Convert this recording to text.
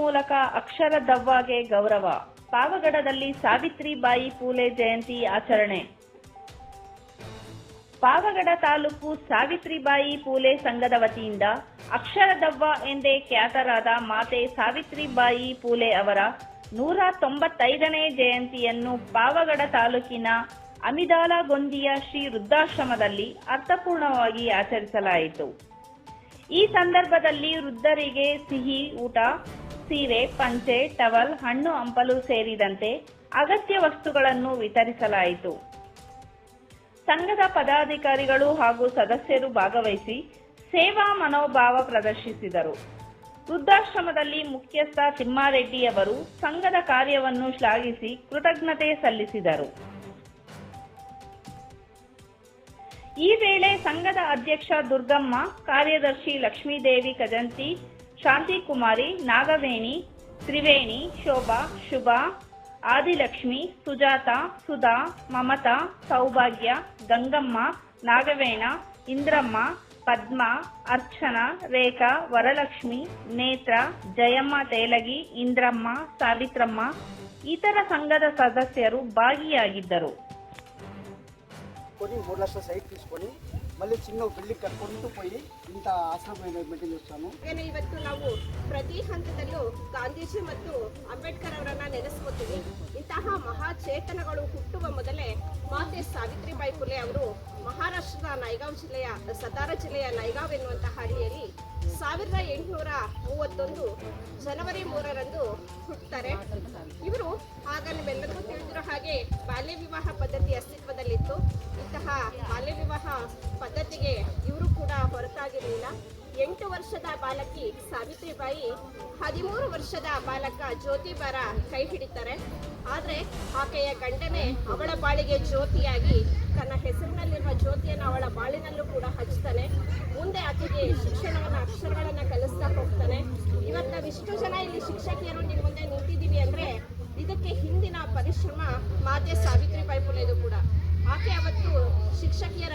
ಮೂಲಕ ಅಕ್ಷರ ದವ್ವಾಗೆ ಗೌರವ. ಪಾವಗಡದಲ್ಲಿ ಸಾವಿತ್ರಿಬಾಯಿ ಪೂಲೆ ಜಯಂತಿ ಆಚರಣೆ. ಪಾವಗಡ ತಾಲೂಕು ಸಾವಿತ್ರಿಬಾಯಿ ಪೂಲೆ ಸಂಘದ ವತಿಯಿಂದ ಅಕ್ಷರ ದವ್ವ ಎಂದೇ ಖ್ಯಾತರಾದ ಮಾತೆ ಸಾವಿತ್ರಿಬಾಯಿ ಪೂಲೆ ಅವರ ನೂರ ತೊಂಬತ್ತೈದನೇ ಜಯಂತಿಯನ್ನು ಪಾವಗಡ ತಾಲೂಕಿನ ಅಮಿದಾಲಗೊಂದಿಯ ಶ್ರೀ ವೃದ್ಧಾಶ್ರಮದಲ್ಲಿ ಅರ್ಥಪೂರ್ಣವಾಗಿ ಆಚರಿಸಲಾಯಿತು. ಈ ಸಂದರ್ಭದಲ್ಲಿ ವೃದ್ಧರಿಗೆ ಸಿಹಿ, ಊಟ ಸೀರೆ, ಪಂಚೆ, ಟವಲ್, ಹಣ್ಣು, ಹಂಪಲು ಸೇರಿದಂತೆ ಅಗತ್ಯ ವಸ್ತುಗಳನ್ನು ವಿತರಿಸಲಾಯಿತು. ಸಂಘದ ಪದಾಧಿಕಾರಿಗಳು ಹಾಗೂ ಸದಸ್ಯರು ಭಾಗವಹಿಸಿ ಸೇವಾ ಮನೋಭಾವ ಪ್ರದರ್ಶಿಸಿದರು. ವೃದ್ಧಾಶ್ರಮದಲ್ಲಿ ಮುಖ್ಯಸ್ಥ ತಿಮ್ಮಾರೆಡ್ಡಿ ಅವರು ಸಂಘದ ಕಾರ್ಯವನ್ನು ಶ್ಲಾಘಿಸಿ ಕೃತಜ್ಞತೆ ಸಲ್ಲಿಸಿದರು. ಈ ವೇಳೆ ಸಂಘದ ಅಧ್ಯಕ್ಷ ದುರ್ಗಮ್ಮ, ಕಾರ್ಯದರ್ಶಿ ಲಕ್ಷ್ಮೀದೇವಿ ಕಜಂತಿ ಶಾಂತಿಕುಮಾರಿ, ನಾಗವೇಣಿ, ತ್ರಿವೇಣಿ, ಶೋಭಾ, ಶುಭಾ, ಆದಿಲಕ್ಷ್ಮಿ, ಸುಜಾತ, ಸುಧಾ, ಮಮತಾ, ಸೌಭಾಗ್ಯ, ಗಂಗಮ್ಮ, ನಾಗವೇಣ, ಇಂದ್ರಮ್ಮ, ಪದ್ಮ, ಅರ್ಚನಾ, ರೇಖಾ, ವರಲಕ್ಷ್ಮಿ, ನೇತ್ರ, ಜಯಮ್ಮ, ತೇಲಗಿ, ಇಂದ್ರಮ್ಮ, ಸಾವಿತ್ರಮ್ಮ ಇತರ ಸಂಘದ ಸದಸ್ಯರು ಭಾಗಿಯಾಗಿದ್ದರು. కొని మూడు లక్షల సైట్ తీసుకొని మళ్ళీ చిన్న బిల్డింగ్ కట్టుకుంటూ పోయి ఇంత ఆశ్రమం మెయింటైన్ చేస్తాను ಹಾಗೇನೆ ಇವತ್ತು ನಾವು ಪ್ರತಿ ಹಂತದಲ್ಲೂ ಗಾಂಧೀಜಿ ಮತ್ತು ಅಂಬೇಡ್ಕರ್ ಅವರನ್ನ ನೆನೆಸ್ಕೋತೀವಿ ಇಂತಹ ಮಹಾಚೇತನಗಳು ಹುಟ್ಟುವ ಮೊದಲೇ ಮಾತೆ ಸಾವಿತ್ರಿಬಾಯಿ ಫುಲೆ ಅವರು ಮಹಾರಾಷ್ಟ್ರದ ನೈಗಾಂವ್ ಜಿಲ್ಲೆಯ ಸತಾರ ಜಿಲ್ಲೆಯ ನೈಗಾಂವ್ ಎನ್ನುವಂತಹ ಹಳ್ಳಿಯಲ್ಲಿ ಸಾವಿರದ ಎಂಟುನೂರ ಮೂವತ್ತೊಂದು ಜನವರಿ ಮೂರರಂದು ಹುಟ್ಟುತ್ತಾರೆ ಇವರು ಆಗ ನಿಮ್ಮೆಲ್ಲರಿಗೂ ತಿಳಿದಿರೋ ಹಾಗೆ ಬಾಲ್ಯ ವಿವಾಹ ಪದ್ಧತಿ ಅಸ್ತಿತ್ವದಲ್ಲಿತ್ತು ಇಂತಹ ಬಾಲ್ಯ ವಿವಾಹ ಪದ್ಧತಿಗೆ ಇವರು ಕೂಡ ಹೊರತಾಗಿರಲಿಲ್ಲ. ಎಂಟು ವರ್ಷದ ಬಾಲಕಿ ಸಾವಿತ್ರಿಬಾಯಿ ಹದಿಮೂರು ವರ್ಷದ ಬಾಲಕ ಜ್ಯೋತಿಬಾರ ಕೈ ಹಿಡಿತಾರೆ. ಆದರೆ ಆಕೆಯ ಗಂಡನೇ ಅವಳ ಬಾಳಿಗೆ ಜ್ಯೋತಿಯಾಗಿ ತನ್ನ ಹೆಸರಿನಲ್ಲಿರುವ ಜ್ಯೋತಿಯನ್ನು ಅವಳ ಬಾಳಿನಲ್ಲೂ ಕೂಡ ಹಚ್ತಾನೆ. ಮುಂದೆ ಆಕೆಗೆ ಶಿಕ್ಷಣವನ್ನ, ಅಕ್ಷರಗಳನ್ನ ಕಲಿಸ್ತಾ ಹೋಗ್ತಾನೆ. ಇವತ್ತು ನಾವು ಇಷ್ಟು ಜನ ಇಲ್ಲಿ ಶಿಕ್ಷಕಿಯರು ನಿಮ್ಮ ಮುಂದೆ ನಿಂತಿದ್ದೀವಿ ಅಂದ್ರೆ ಇದಕ್ಕೆ ಹಿಂದಿನ ಪರಿಶ್ರಮ ಮಾತೆ ಸಾವಿತ್ರಿಬಾಯಿ ಪುಲೆದು ಕೂಡ. ಆಕೆ ಅವತ್ತು ಶಿಕ್ಷಕಿಯರ